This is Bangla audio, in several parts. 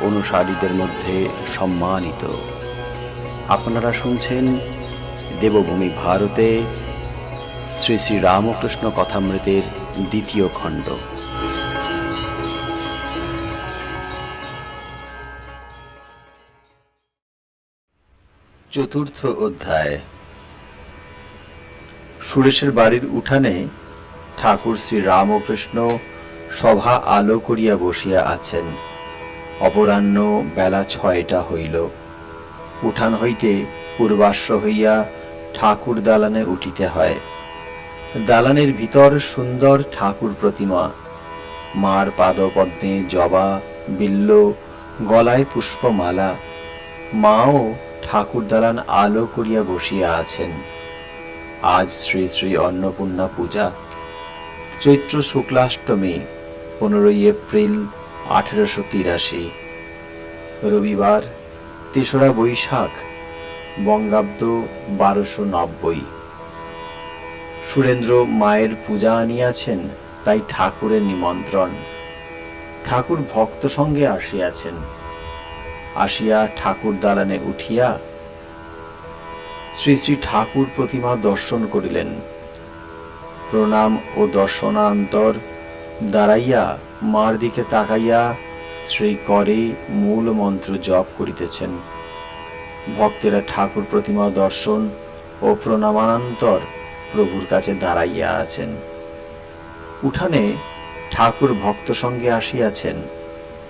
অনুসারীদের মধ্যে সম্মানিত। আপনারা শুনছেন দেবভূমি ভারতে শ্রী শ্রী রামকৃষ্ণ কথামৃতের দ্বিতীয় খণ্ড। চতুর্থ অধ্যায়। সুরেশের বাড়ির উঠানে ঠাকুর শ্রী রামকৃষ্ণ সভা আলো করিয়া বসিয়া আছেন। অপরাহ্ন বেলা ছয়টা হইল। উঠান হইতে পূর্বাশ্র হইয়া ঠাকুর দালানে উঠিতে হয়। দালানের ভিতর সুন্দর ঠাকুর প্রতিমা। মার পাদপদ্মে জবা, বিল্ল, গলায় পুষ্পমালা। মাও ঠাকুর দালান আলো করিয়া বসিয়া আছেন। আজ শ্রী শ্রী অন্নপূর্ণা পূজা। চৈত্র শুক্লাষ্টমী, পনেরোই এপ্রিল আঠেরোশো তিরাশি। রবিবার তেসরা বৈশাখ, বঙ্গাব্দ বারোশো নব্বই। সুরেন্দ্র মায়ের পূজা আনিয়াছেন, তাই ঠাকুরের নিমন্ত্রণ। ঠাকুর ভক্ত সঙ্গে আসিয়াছেন। আসিয়া ঠাকুর দালানে উঠিয়া শ্রী শ্রী ঠাকুর প্রতিমা দর্শন করিলেন। প্রণাম ও দর্শনান্তর দাঁড়াইয়া মার দিকে তাকাইয়া শ্রী করে মূল মন্ত্র জপ করিতেছেন। ভক্তেরা ঠাকুর প্রতিমা দর্শন ও প্রণামানন্তর প্রভুর কাছে দাঁড়াইয়া আছেন। উঠানে ঠাকুর ভক্ত সঙ্গে আসিয়াছেন।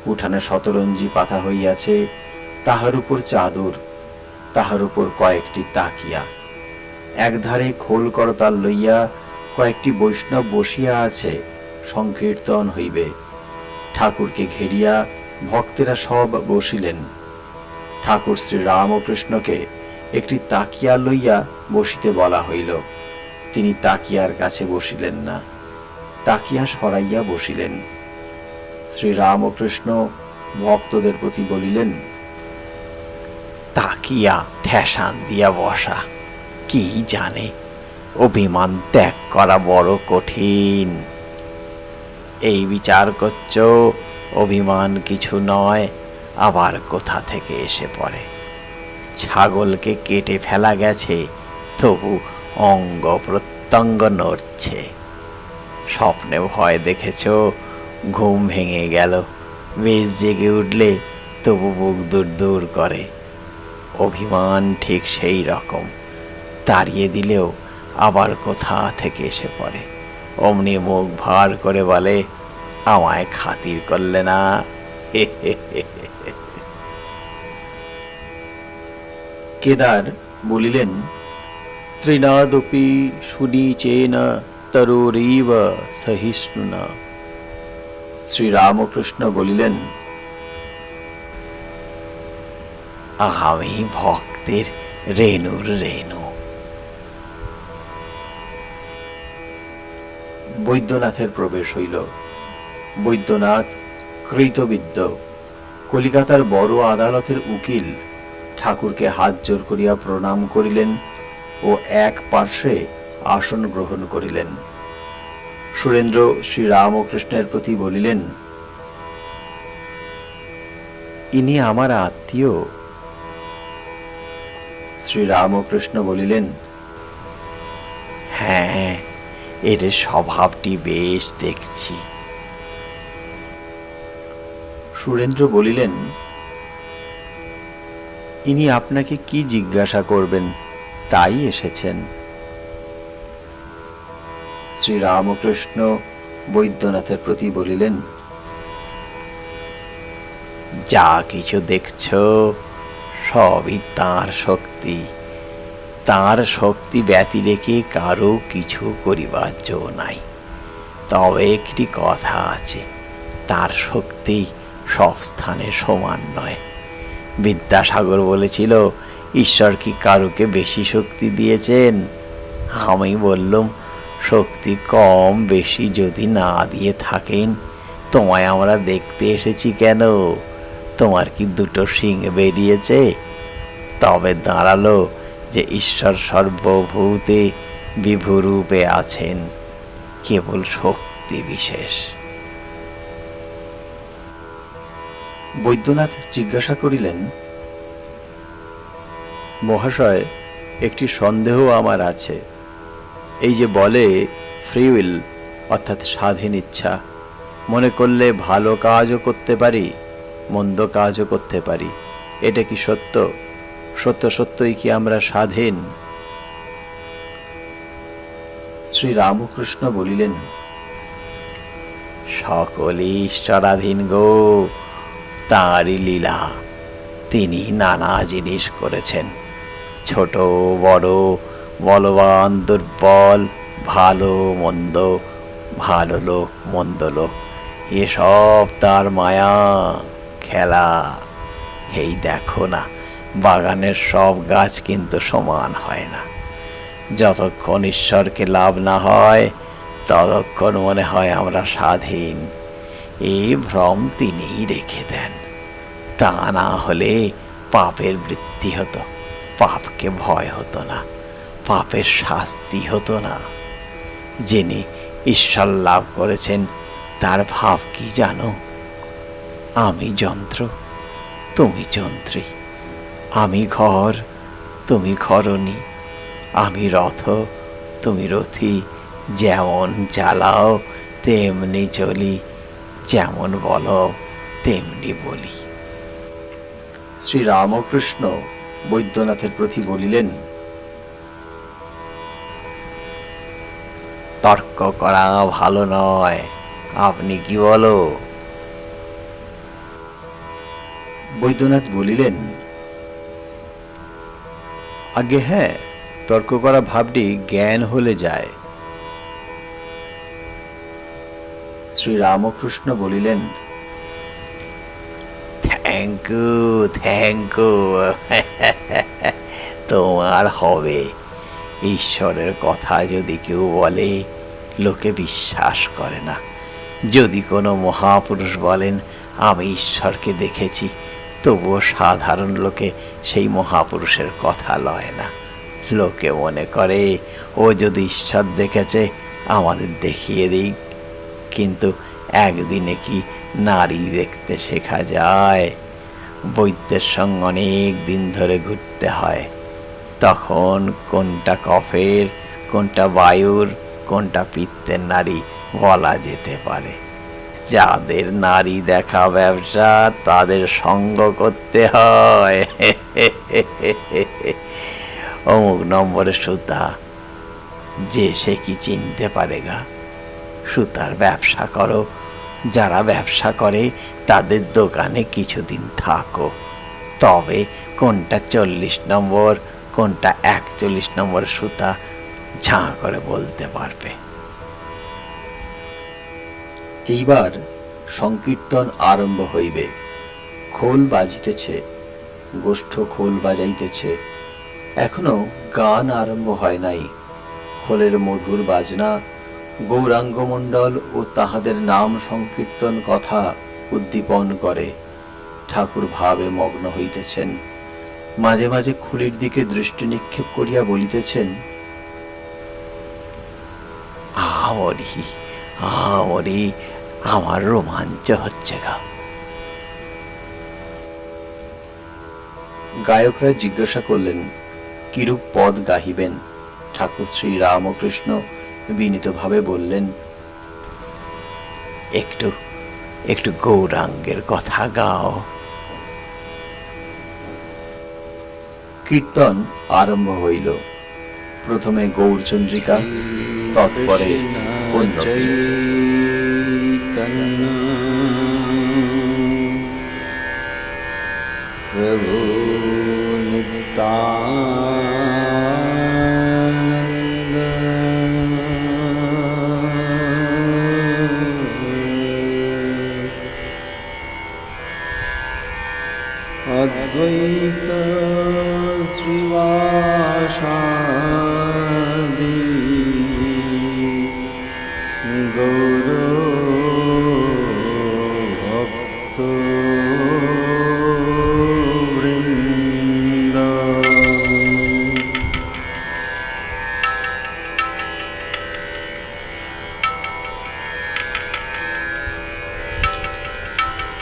উঠানে শতরঞ্জি পাতা হইয়াছে, তাহার উপর চাদর, তাহার উপর কয়েকটি তাকিয়া। একধারে খোল করতাল লইয়া কয়েকটি বৈষ্ণব বসিয়া আছে সংকীর্তন হইবে। ঠাকুরকে ঘেরিয়া ভক্তেরা সব বসিলেন। ঠাকুর শ্রী রামকৃষ্ণকে একটি তাকিয়া লইয়া বসিতে বলা হইল। তিনি তাকিয়ার কাছে বসিলেন না। তাকিয়া সরাইয়া বসিলেন। শ্রী রামকৃষ্ণ ভক্তদের প্রতি বলিলেন, তাকিয়া ঠেসান দিয়া বসা, কি জানে? অভিমান ত্যাগ করা বড় কঠিন। এই বিচার করছ? অভিমান কিছু নয়, আবার কোথা থেকে এসে পড়ে? ছাগলকে কেটে ফেলা গেছে, তবু অঙ্গ প্রত্যঙ্গ নড়ছে। স্বপ্নে ভয় দেখেছ, ঘুম ভেঙে গেল, বেশ জেগে উঠলে তবু বুক দূর দূর করে। অভিমান ঠিক সেই রকম, তাড়িয়ে দিলেও আবার কোথা থেকে এসে পড়ে? অমনি মুখ ভার করে বলে, আমায় খাতির করলে না? কেদার বলিলেন, ত্রিনাদপি সুনীচেন তরুরীব সহিষ্ণুনা। শ্রীরামকৃষ্ণ বলিলেন, আমি ভক্তের রেণুর রেণু। বৈদ্যনাথের প্রবেশ হইল। বৈদ্যনাথ কৃতবিদ্য কলিকাতার বড় আদালতের উকিল ঠাকুরকে হাত জোর করিয়া প্রণাম করিলেন ও এক পার্শ্বে আসন গ্রহণ করিলেন। সুরেন্দ্র শ্রী রামকৃষ্ণের প্রতি বলিলেন, ইনি আমার আত্মীয়। শ্রী রামকৃষ্ণ বলিলেন হ্যাঁ এর স্বভাবটি বেশ দেখছি। সুরেন্দ্র বলিলেন ইনি আপনাকে কি জিজ্ঞাসা করবেন? তাই এসেছেন। শ্রীরামকৃষ্ণ বৈদ্যনাথের প্রতি বলিলেন যা কিছু দেখছ সবই তাঁর শক্তি। তাঁর শক্তি ব্যতি রেখে কারও কিছু করিবার জো নাই। তবে একটি কথা আছে, তার শক্তি সব স্থানে সমান নয়। বিদ্যাসাগর বলেছিল, ঈশ্বর কি কারুকে বেশি শক্তি দিয়েছেন? আমি বললাম, শক্তি কম বেশি যদি না দিয়ে থাকেন, তোমায় আমরা দেখতে এসেছি কেন? তোমার কি দুটো শিং বেরিয়েছে? তবে দাঁড়াল যে ঈশ্বর সর্বভূতে বিভুরূপে আছেন, কেবল শক্তি বিশেষ। বৈদ্যনাথ জিজ্ঞাসা করিলেন, মহাশয়, একটি সন্দেহ আমার আছে। এই যে বলে, ফ্রি উইল, অর্থাৎ স্বাধীন ইচ্ছা, মনে করলে ভালো কাজও করতে পারি, মন্দ কাজও করতে পারি, এটা কি সত্য? সত্য সত্যই কি আমরা স্বাধীন? শ্রী রামকৃষ্ণ বলিলেন, সকলই ঈশ্বরাধীন গো, তাঁরই লীলা। তিনি নানা জিনিস করেছেন। ছোট, বড়, বলবান, দুর্বল, ভালো, মন্দ, ভালো লোক, মন্দ লোক, এসব তার মায়া, খেলা। এই দেখো না বাগানের সব গাছ কিন্তু সমান হয় না। যতক্ষণ ঈশ্বরকে লাভ না হয়, ততক্ষণ মনে হয় আমরা স্বাধীন। এই ভ্রম তিনিই রেখে দেন। তা না হলে পাপের বৃদ্ধি হতো, পাপকে ভয় হতো না, পাপের শাস্তি হতো না। যিনি ঈশ্বর লাভ করেছেন, তার ভাব কি জানো? আমি যন্ত্র, তুমি যন্ত্রী। আমি ঘর তুমি ঘরণী আমি রথ তুমি রথি। যেমন চালাও তেমনি চলি যেমন বলো তেমনি বলি। শ্রীরামকৃষ্ণ বৈদ্যনাথের প্রতি বলিলেন তর্ক করা ভালো নয় আপনি কি বলো? বৈদ্যনাথ বলিলেন আগে হ্যাঁ তর্ক করা ভাবটি জ্ঞান হলে যায়। শ্রী রামকৃষ্ণ বলিলেন থ্যাংক ইউ থ্যাংক ইউ তোমার হবে। ঈশ্বরের কথা যদি কেউ বলে, লোকে বিশ্বাস করে না। যদি কোনো মহাপুরুষ বলেন, আমি ঈশ্বরকে দেখেছি তবুও সাধারণ লোকে সেই মহাপুরুষের কথা লয় না। লোকে মনে করে, ও যদি ঈশ্বর দেখেছে, আমাদের দেখিয়ে দিই কিন্তু একদিনে কি নারী দেখতে শেখা যায়? বৈদ্যের সঙ্গে অনেক দিন ধরে ঘুরতে হয়। তখন কোনটা কফের, কোনটা বায়ুর, কোনটা পিত্তের নারী বলা যেতে পারে। যাদের নারী দেখা ব্যবসা, তাদের সঙ্গ করতে হয়। অমুক নম্বরের সুতা, যে সে কি চিনতে পারে গা? সুতার ব্যবসা করো। যারা ব্যবসা করে, তাদের দোকানে কিছুদিন থাকো। তবে কোনটা চল্লিশ নম্বর, কোনটা একচল্লিশ নম্বর সুতা, ঝাঁ করে বলতে পারবে। এইবার সংকীর্তন আরম্ভ হইবে। খোল বাজিতেছে, গোষ্ঠ খোল বাজাইতেছে। এখনও গান আরম্ভ হয় নাই। খোলের মধুর বাজনা, গৌরাঙ্গমণ্ডল ও তাহাদের নাম সংকীর্তন কথা উদ্দীপন করে। ঠাকুর ভাবে মগ্ন হইতেছেন। মাঝে মাঝে খুলির দিকে দৃষ্টি নিক্ষেপ করিয়া বলিতেছেন আমরি আরে আমার রোমাঞ্চ হচ্ছে গা। গায়করা জিজ্ঞাসা করলেন কিরূপ পদ গাহিবেন? ঠাকুর শ্রী রামকৃষ্ণ বিনীতভাবে বললেন একটু একটু গৌরাঙ্গের কথা গাও। কীর্তন আরম্ভ হইল। প্রথমে গৌরচন্দ্রিকা তৎপরে चैतन्ना प्रभु निता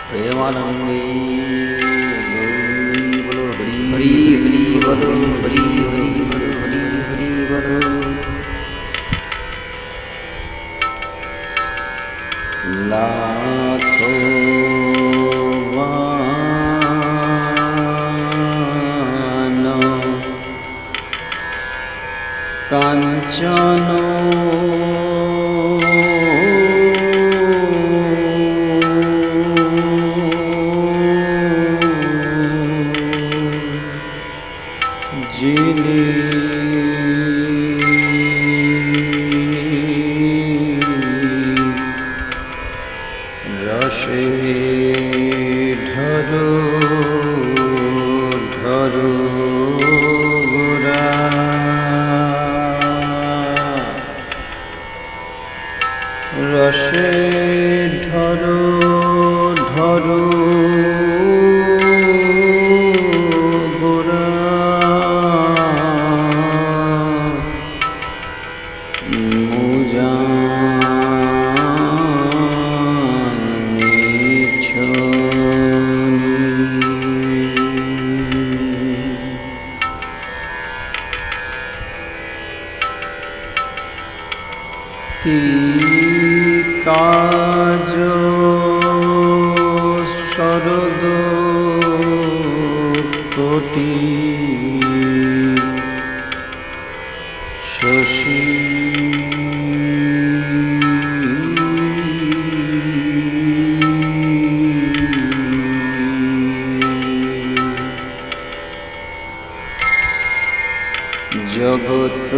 પ્રેમાનંદી બોલો હરી હરી હરી બોલો હરી હરી બોલો હરી હરી બોલો લાખો કાંચનો জগত।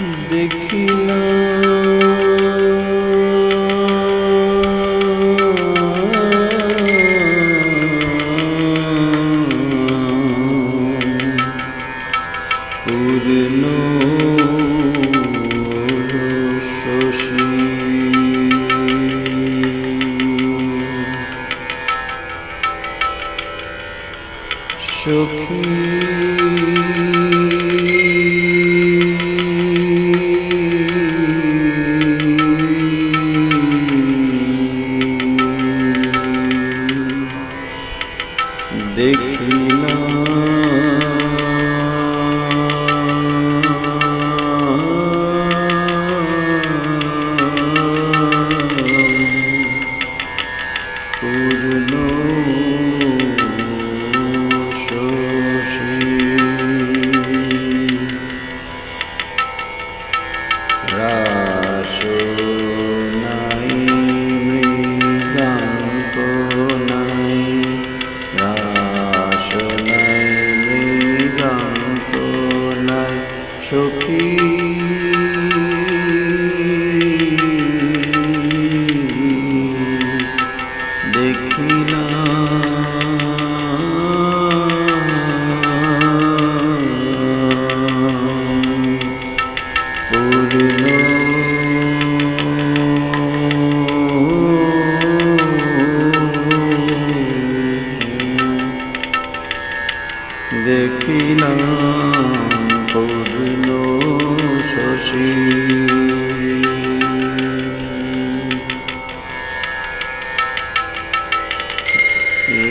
देखना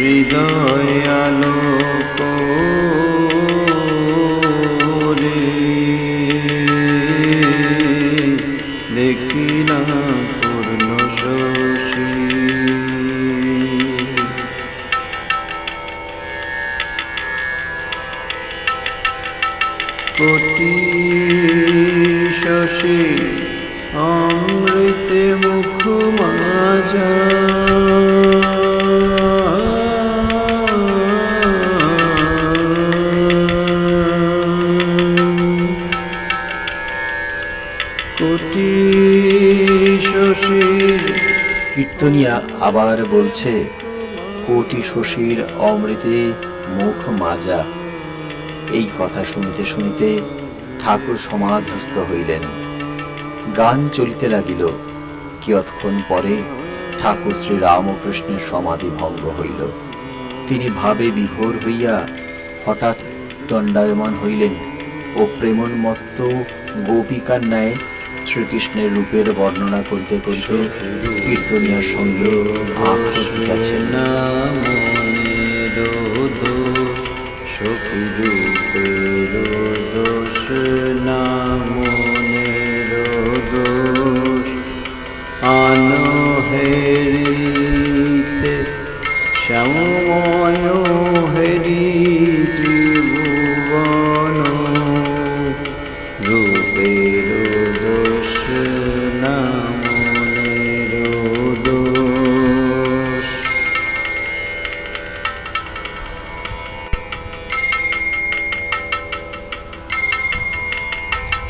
হৃদয় আলোক আবার বলছে, কোটি শশীর অমৃতে মুখ মাজা। এই কথা শুনিতে শুনিতে ঠাকুর সমাধিস্থ হইলেন। গান চলিতে লাগিল। কিয়ৎক্ষণ পরে ঠাকুর শ্রী রামকৃষ্ণের সমাধি ভঙ্গ হইল। তিনি ভাবে বিভোর হইয়া হঠাৎ দণ্ডায়মান হইলেন ও প্রেমন্মত্ত গোপিকার ন্যায় শ্রীকৃষ্ণের রূপের বর্ণনা করিতে করিতে কীর্তনিয়ার সঙ্গে দিতেছেন সখী রূপের দোষ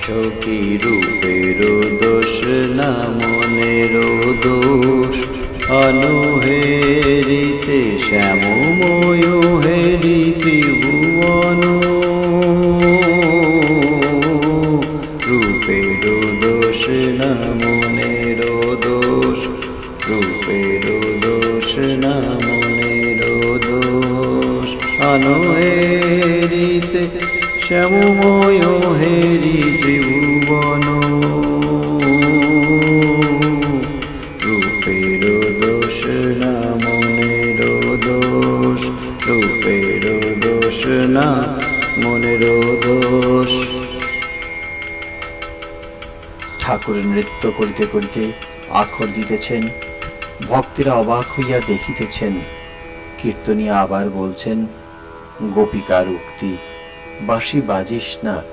সখী রূপের দোষ না মনের দোষ। অনুহেরিতে শ্যামময় হেরি ত্রিভুবন। রূপের দোষ না মনের দোষ। রূপের দোষ না মনের দোষ। অনুহেরিতে শ্যামময় ঠাকুর নৃত্য করিতে করিতে আখর দিতেছেন। ভক্তেরা অবাক হইয়া দেখিতেছেন। কীর্তনিয়া আবার বলছেন, গোপিকার উক্তি, বাঁশি বাজিস না,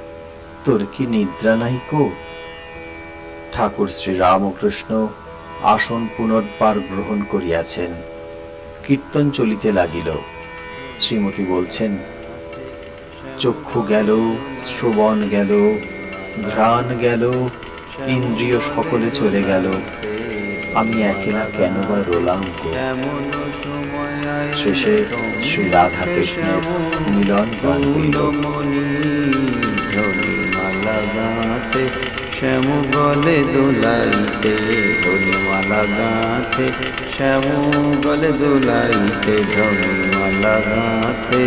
তোর কি নিদ্রা নাই কো? ঠাকুর শ্রী রামকৃষ্ণ আসন পুনর্বার গ্রহণ করিয়াছেন। কীর্তন চলিতে লাগিল। শ্রীমতী বলছেন, চক্ষু গেল, শ্রবণ গেল, ঘ্রাণ গেল ইন্দ্রিয় সকলে চলে গেল। আমি একেলা কেন বা রোলাম শেষে শ্রী রাধা কৃষ্ণের মিলন গান হইল। মালা গাতে শ্যাম গলে দোলাইতে। ধনি মালা গাতে শ্যাম গলে দোলাইতে। ধনি মালা গাতে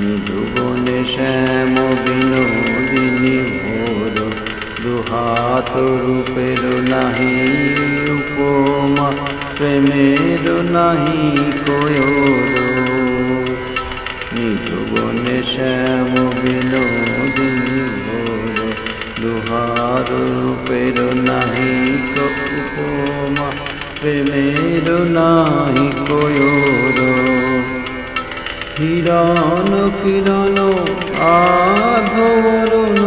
নিধুবনে শ্যাম বিনোদিনী ভোর দুহাত রূপের নাহি, উপমা প্রেমের নাহি কয়োর নিধুবনে শ্যাম বিনোদিনী ভোর দুহার রূপের নাহি, উপমা প্রেমের নাহি কয়োর হিরণ কিরণ, আধবরণ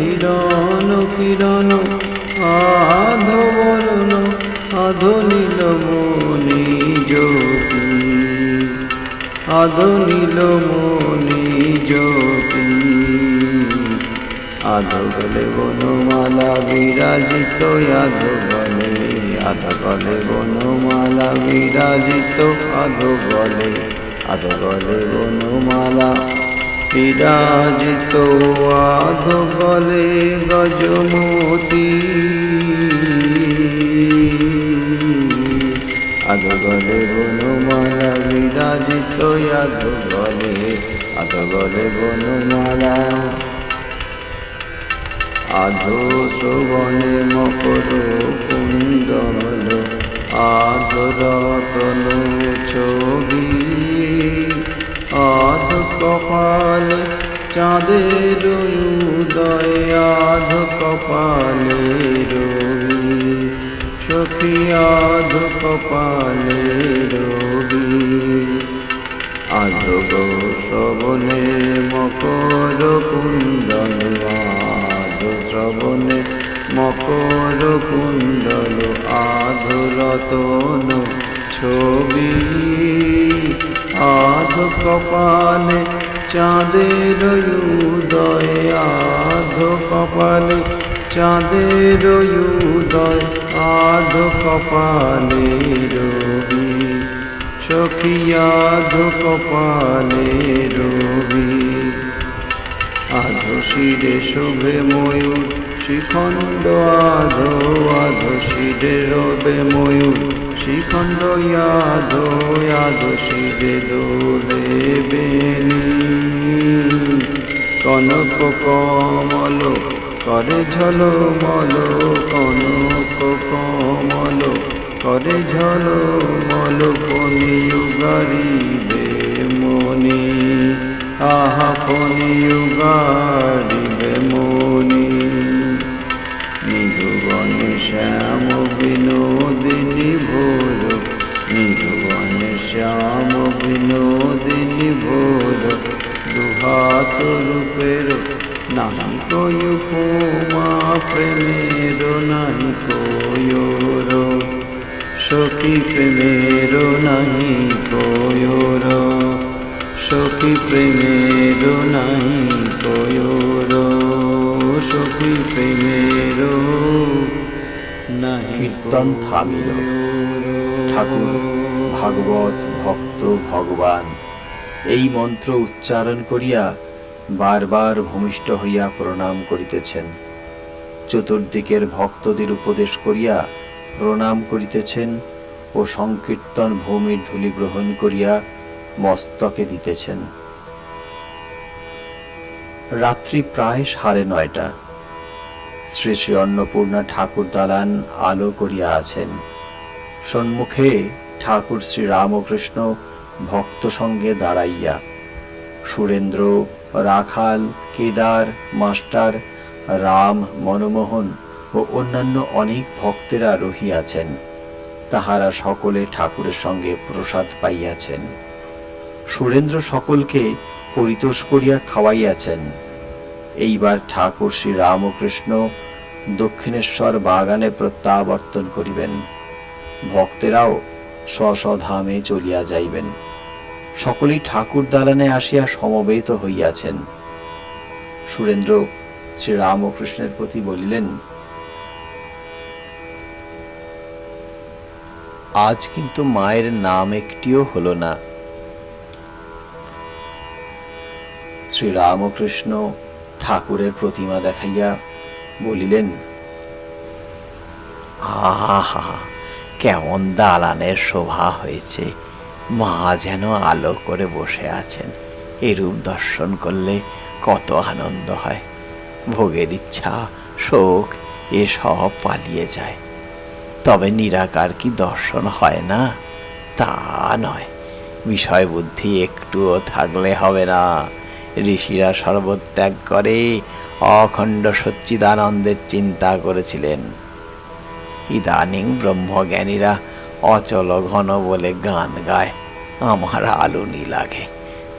হিরণ কিরণ, আধবরণ আধনীল মনি জ্যোতি, আধনীল মনি জ্যোতি। আধগলে বনমালা বিরাজিত, আধগলে আধগলে বনমালা বিরাজিত, আধগলে আধগলে বনমালা, বিরাজিত আধগলে গজমতি। আধগলে বনমালা, বিরাজিত আধগলে আধগলে বনমালা। আধো শ্রবণে মকর কুণ্ডল আধরতন ছবি আধ কপালে চাঁদের উদয় আধ কপালে রবি, সখী আধ কপালে রবি। আধগ শ্রবণে মকর আধ শ্রবণে মকর কুণ্ডল আধ রতন ছবি। আধ কপালে চাঁদের উদয়, আধ কপালে চাঁদের উদয়, আধ কপালে রবি। সখিয়াধ কপালে রবি। আধো শিরে শোভে ময়ূর শিখণ্ড আধো আধো শিরে রবে ময়ূর। শিখণ্ড আধো আধো শিরে দোলে কনক কমল, করে ঝল মল, কনক কমল, করে ঝল মল ফনি উগারিবে মনি আহা ফনি উগারিবে রূপের নাহি কয় উপমা প্রেমের নাহি কয়োর সখী প্রেমের নাহি কয়োর সখী প্রেমের নাহি কয়োর সখী প্রেমের নাহি কীর্তন থামিল। ঠাকুর ভাগবত ভক্ত ভগবান। এই মন্ত্র উচ্চারণ করিয়া বারবার ভূমিষ্ঠ হইয়া প্রণাম করিতেছেন। চতুর্দিকের ভক্তদের উপদেশ করিয়া প্রণাম করিতেছেন ও সংকীর্তন ভূমির ধূলি গ্রহণ করিয়া মস্তকে দিতেছেন। রাত্রি প্রায় সাড়ে নয়টা। শ্রী শ্রী অন্নপূর্ণা ঠাকুর দালান আলো করিয়া আছেন। সম্মুখে ঠাকুর শ্রী রামকৃষ্ণ ভক্ত সঙ্গে দাঁড়াইয়া। সুরেন্দ্র, রাখাল, কেদার, মাস্টার, রাম, মনমোহন ও অন্যান্য অনেক ভক্তেরা রহিয়াছেন। তাহারা সকলে ঠাকুরের সঙ্গে প্রসাদ পাইয়াছেন। সুরেন্দ্র সকলকে পরিতোষ করিয়া খাওয়াইয়াছেন। এইবার ঠাকুর শ্রী রামকৃষ্ণ দক্ষিণেশ্বর বাগানে প্রত্যাবর্তন করিবেন। ভক্তেরাও স্ব স্বধামে চলিয়া যাইবেন। সকলেই ঠাকুর দালানে আসিয়া সমবেত হইয়াছেন। সুরেন্দ্র শ্রী রামকৃষ্ণের প্রতি বলিলেন, আজ কিন্তু মায়ের নাম একটিও হলো না। শ্রী রামকৃষ্ণ ঠাকুরের প্রতিমা দেখাইয়া বলিলেন, আহা, কেমন দালানের শোভা হয়েছে। মা যেন আলো করে বসে আছেন। এরূপ দর্শন করলে কত আনন্দ হয়। ভোগের ইচ্ছা, শোক এসব পালিয়ে যায়। তবে নিরাকার কি দর্শন হয় না? তা নয়। বিষয় বুদ্ধি একটুও থাকলে হবে না। ঋষিরা সর্বত্যাগ করে অখণ্ড সচ্চিদানন্দের চিন্তা করেছিলেন। ইদানিং ব্রহ্মজ্ঞানীরা অচল ঘন বলে গান গায়, আমার আলুনি লাগে।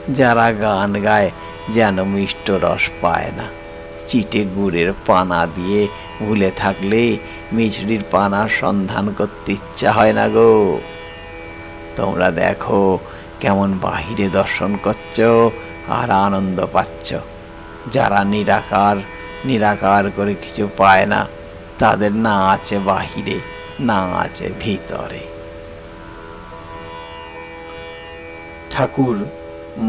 যারা গান গায় যেন মিষ্ট রস পায় না। চিটে গুড়ের পানা দিয়ে ভুলে থাকলে মিছড়ির পানার সন্ধান করতে ইচ্ছা হয় না গো। তোমরা দেখো কেমন বাহিরে দর্শন করছ আর আনন্দ পাচ্ছ। যারা নিরাকার নিরাকার করে কিছু পায় না, তাদের না আছে বাহিরে, না আছে ভিতরে। ঠাকুর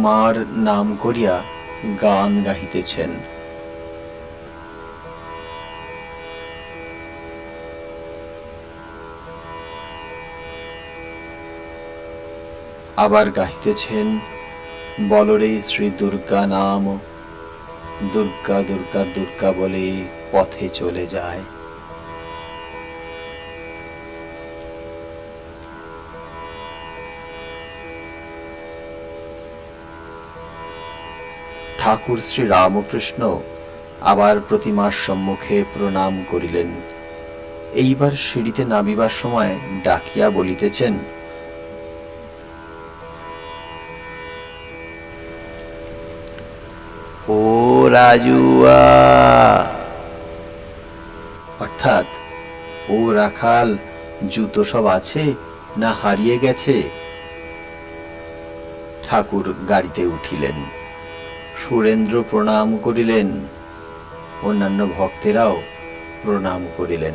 মার নাম করিয়া গান গাহিতেছেন। আবার গাহিতেছেন, বলরে শ্রী দুর্গা নাম, দুর্গা দুর্গা দুর্গা বলে পথে চলে যায়। ঠাকুর শ্রী রামকৃষ্ণ আবার প্রতিমার সম্মুখে প্রণাম করিলেন। এইবার সিঁড়িতে নামিবার সময় ডাকিয়া বলিতেছেন, ও রাজুয়া! অর্থাৎ, ও রাখাল, জুতো সব আছে না হারিয়ে গেছে? ঠাকুর গাড়িতে উঠিলেন। সুরেন্দ্র প্রণাম করিলেন। অন্যান্য ভক্তেরাও প্রণাম করিলেন।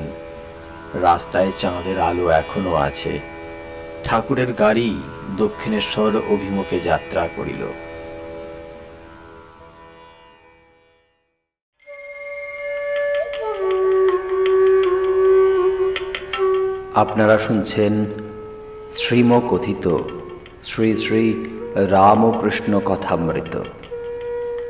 রাস্তায় চাঁদের আলো এখনও আছে। ঠাকুরের গাড়ি দক্ষিণেশ্বর অভিমুখে যাত্রা করিল। আপনারা শুনছেন শ্রীম কথিত শ্রী শ্রী রামকৃষ্ণ কথামৃত।